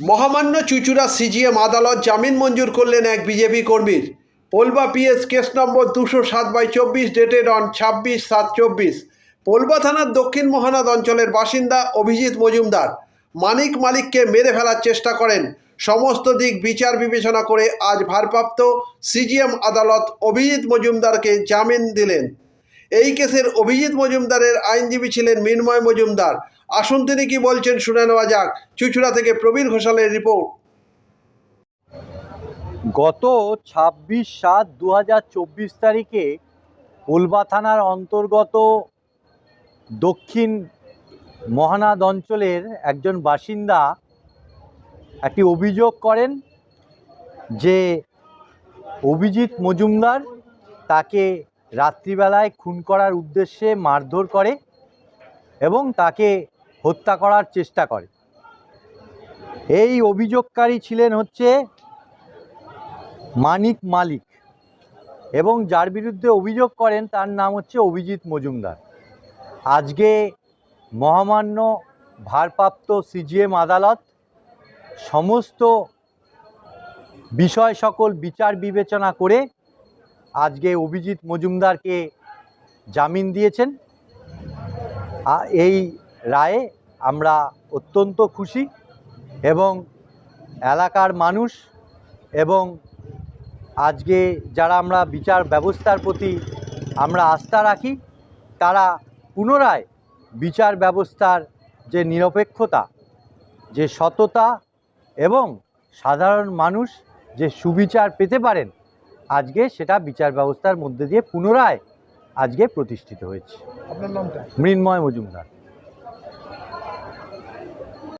মহামান্য চুচুড়া সিজিএম আদালত জামিন মঞ্জুর করলেন এক বিজেপি কর্মীর। পোলবা পিএস কেস নম্বর দুশো সাত বাই চব্বিশ ডেটেড অন ছাব্বিশ সাত চব্বিশ। পোলবা থানার দক্ষিণ মহানাদ অঞ্চলের বাসিন্দা অভিজিৎ মজুমদার মানিক মালিককে মেরে ফেলার চেষ্টা করেন। সমস্ত দিক বিচার বিবেচনা করে আজ ভারপ্রাপ্ত সিজিএম আদালত অভিজিৎ মজুমদারকে জামিন দিলেন। এই কেসের অভিজিৎ মজুমদারের আইনজীবী ছিলেন মিনময় মজুমদার। আসুন তিনি কি বলছেন শুনে নেওয়া যাক। চুচুড়া থেকে প্রবীর ঘোষালের রিপোর্ট। গত ছাব্বিশ সাত দু তারিখে কোলবা থানার অন্তর্গত দক্ষিণ মহানাদ অঞ্চলের একজন বাসিন্দা একটি অভিযোগ করেন যে অভিজিৎ মজুমদার তাকে রাত্রিবেলায় খুন করার উদ্দেশ্যে মারধর করে এবং তাকে হত্যা করার চেষ্টা করে। এই অভিযোগকারী ছিলেন হচ্ছে মানিক মালিক এবং যার বিরুদ্ধে অভিযোগ করেন তার নাম হচ্ছে অভিজিৎ মজুমদার। আজকে মহামান্য ভারপ্রাপ্ত সিজিএম আদালত সমস্ত বিষয় সকল বিচার বিবেচনা করে আজকে অভিজিৎ মজুমদারকে জামিন দিয়েছেন। এই রায়ে আমরা অত্যন্ত খুশি এবং এলাকার মানুষ এবং আজকে যারা আমরা বিচার ব্যবস্থার প্রতি আমরা আস্থা রাখি, তারা পুনরায় বিচার ব্যবস্থার যে নিরপেক্ষতা, যে সততা এবং সাধারণ মানুষ যে সুবিচার পেতে পারেন আজকে সেটা বিচার ব্যবস্থার মধ্যে দিয়ে পুনরায় আজকে প্রতিষ্ঠিত হয়েছে। মৃন্ময় মজুমদার।